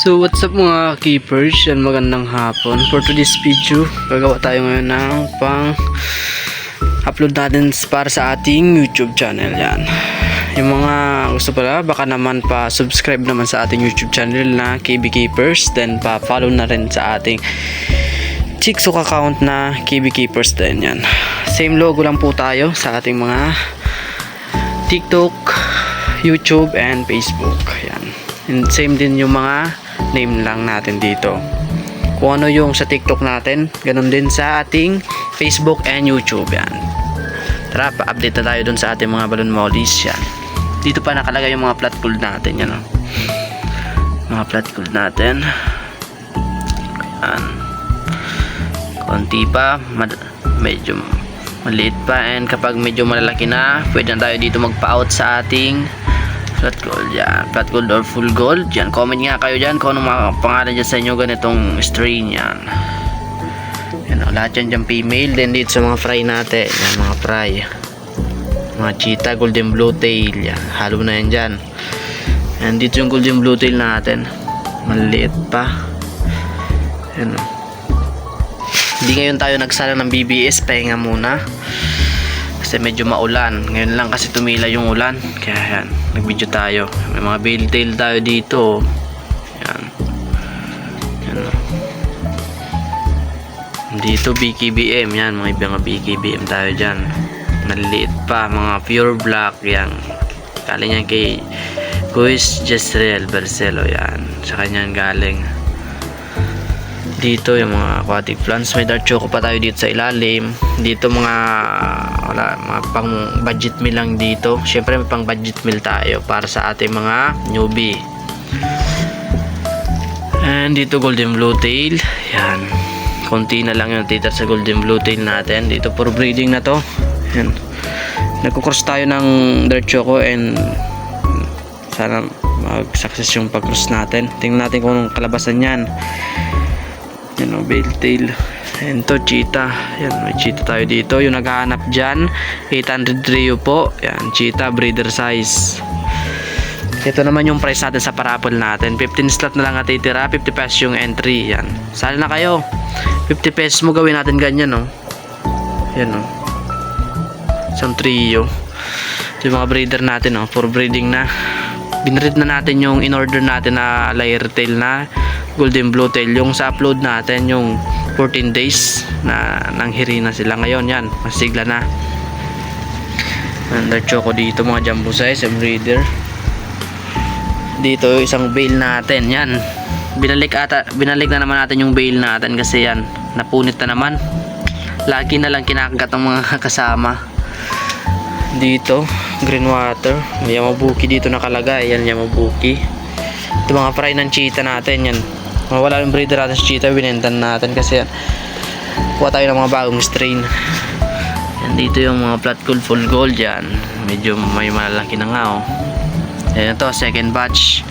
So what's up mga keepers? Yan magandang hapon. For today's video, gagawa tayo ngayon ng pang upload natin para sa ating YouTube channel yan. Yung mga gusto pala, baka naman pa subscribe naman sa ating YouTube channel na KB Keepers. Then pa follow na rin sa ating TikTok account na KB Keepers din yan. Same logo lang po tayo sa ating mga TikTok, YouTube, and Facebook. Yan. And same din yung mga name lang natin dito. Kung ano yung sa TikTok natin, ganun din sa ating Facebook and YouTube. Yan. Tara, pa-update na tayo dun sa ating mga balon mollies. Yan. Dito pa nakalagay yung mga flat gold natin. Yan, oh. Mga flat gold natin. Yan. Konti pa. Medyo maliit pa and kapag medyo malalaki na pwede na tayo dito magpa-out sa ating flat gold yan. Flat gold or full gold yan. Comment nga kayo dyan kung anong mga pangalan dyan sa inyo ganitong strain yan. Yan o, lahat yan dyan female then dito sa mga fry natin. Yan mga fry. Mga cheetah golden blue tail yan. Halo na yan dyan. And dito yung golden blue tail natin. Maliit pa. Yan o hindi ngayon tayo nagsala ng BBS, pahinga muna. Kasi medyo maulan. Ngayon lang kasi tumila yung ulan. Kaya yan, nag-video tayo. May mga bale tail tayo dito. Yan. Yan. Dito BKBM, yan. Mga ibang BKBM tayo dyan. Maliliit pa, mga pure black. Yan. Galing yan kay Kuis Jezreel Barcelo. Yan. Sa kanya galing dito yung mga aquatic plants. May dark choco pa tayo dito sa ilalim. Dito mga wala mga pang budget meal lang dito. Syempre may pang budget meal tayo para sa ating mga newbie. And dito golden blue tail. Yan. Konti na lang yung tita sa golden blue tail natin. Dito for breeding na to. Yan. Nagkukross tayo ng dark choco and sana mag success yung pag cross natin. Tingnan natin kung anong kalabasan yan yan o, bale tail. Yan to, cheetah. Yan, may cheetah tayo dito. Yung naghahanap dyan, 800 Rio po. Yan, cheetah, breeder size. Ito naman yung price natin sa parapol natin. 15 slot na lang natitira, 50 pesos yung entry. Yan. Sali na kayo. 50 pesos mo gawin natin ganyan, no? Yan, no? Isang trio. Yung mga breeder natin, no? For breeding na. Binread na natin yung in-order natin na layer tail na golden blue tail. Yung sa upload natin yung 14 days na nanghiri na sila. Ngayon yan masigla na. Under choco dito mga jumbo size breeder dito isang bale natin yan. Binalik ata binalik na naman natin yung bale natin kasi yan napunit na naman. Lagi na lang kinakagat ng mga kasama. Dito green water. Yamabuki dito nakalagay yan yamabuki. Ito mga fry ng cheetah natin yan wala yung breeder natin sa cheetah binentan natin kasi kuha tayo ng mga bagong strain. Yan dito yung mga flat gold full gold yan medyo may malaki na nga oh. Yan ito second batch.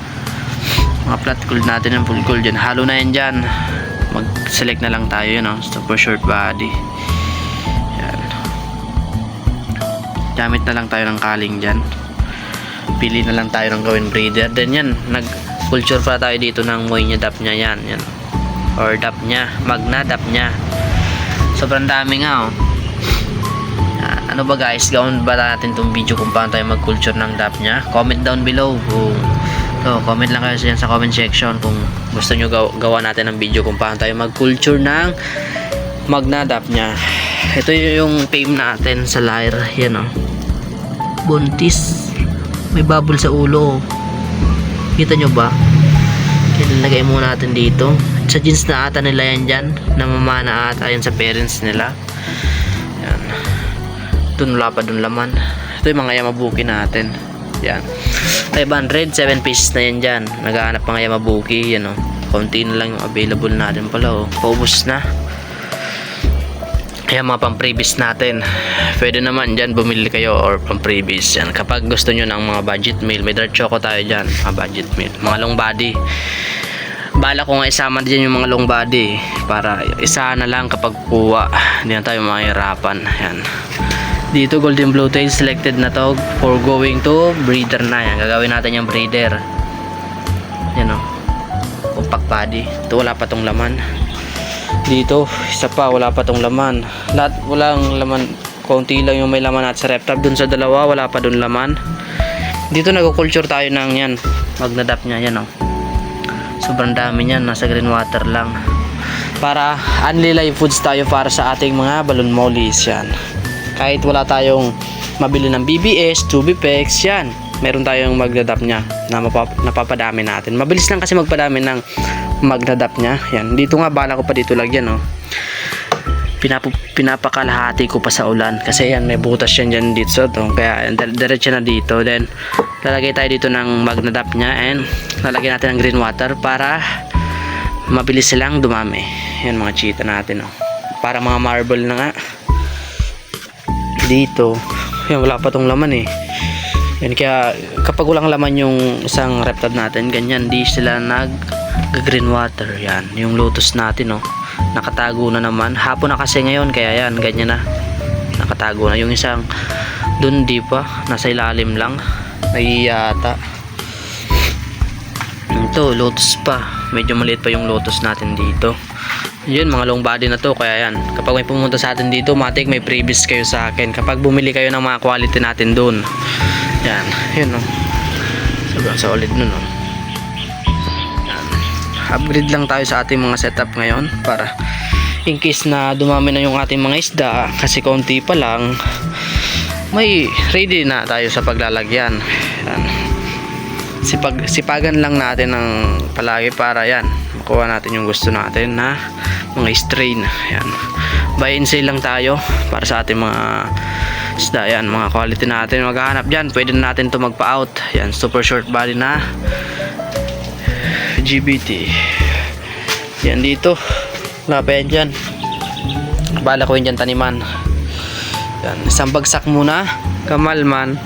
Mga flat gold natin yung full gold yan halo na yan dyan. Mag select na lang tayo yun oh. Super short body. Yan gamit na lang tayo ng kaling dyan. Pili na lang tayo ng gawin breeder. Then yan nag culture pa tayo dito ng moy niya dap niya yan yan. Or dap niya magna dap niya. Sobrang dami nga oh. Yan. ano ba guys? Gawin ba natin tong video kung paano tayo mag culture ng dap niya? Comment down below. Kung so, comment lang kayo dyan sa comment section kung gusto nyo gaw gawa natin ng video kung paano tayo mag culture ng magna dap niya. Ito yung fame natin sa lyre yan oh. Buntis. May bubble sa ulo oh. Kita nyo ba? Ilalagay muna natin dito. Sa jeans na ata nila yan dyan. Namamana ata yan sa parents nila. Yan. Dun wala pa dun laman. Ito yung mga yamabuki natin. Yan. 500 7 pieces na yan dyan. Naghahanap mga yamabuki yan o konti na lang yung available natin pala o paubos na kaya mga pang previous natin pwede naman dyan bumili kayo or pang previous yan kapag gusto nyo ng mga budget meal may dark choco tayo dyan mga budget meal. Mga long body. Bala ko nga isama dyan yung mga long body para isa na lang kapag kuha. Hindi na tayo mahirapan. Yan. Dito golden blue tail selected na to for going to breeder na. Yan gagawin natin yung breeder. Yan o body. Ito wala pa tong laman. Dito, isa pa, wala pa tong laman. Lahat, walang laman. Konti lang yung may laman at sa reptab. Dun sa dalawa, wala pa dun laman. Dito nag-culture tayo ng yan. Magnadap niya, yan oh. Sobrang dami niyan, nasa green water lang. Para only live foods tayo para sa ating mga balon mollies yan. Kahit wala tayong mabili ng BBS, Tubipex, yan. Meron tayong magnadap niya na mapap- napapadami natin. Mabilis lang kasi magpadami ng magnadap niya. Yan. Dito nga, bala ko pa dito lagyan, oh. Pinapu- pinapakalahati ko pa sa ulan kasi yan may butas yan dyan dito so to. kaya diretso na dito then lalagay tayo dito ng magnadap niya and lalagyan natin ng green water para mabilis silang dumami yan mga cheetah natin oh. para mga marble na nga dito yan wala pa tong laman eh yan kaya kapag walang laman yung isang reptile natin ganyan di sila nag green water yan. Yung lotus natin oh. Nakatago na naman. Hapon na kasi ngayon kaya yan ganyan na. Nakatago na. Yung isang dun di pa nasa ilalim lang. Nahihiyata ito lotus pa. Medyo maliit pa yung lotus natin dito. Yun mga long body na to. Kaya yan kapag may pumunta sa atin dito matik may previous kayo sa akin. Kapag bumili kayo ng mga quality natin dun. Yan yun oh. Sobrang solid nun oh. yan. Upgrade lang tayo sa ating mga setup ngayon para in case na dumami na yung ating mga isda kasi konti pa lang may ready na tayo sa paglalagyan. Yan. Sipag, sipagan lang natin ng palagi para yan makuha natin yung gusto natin na mga strain. Yan. Buy and sell lang tayo para sa ating mga isda. Yan mga quality natin. Maghahanap dyan. Pwede na natin to magpa out yan super short body na GBT yan dito. Wala pa yan dyan. Bala ko yun dyan taniman. Yan isang bagsak muna. Kamalman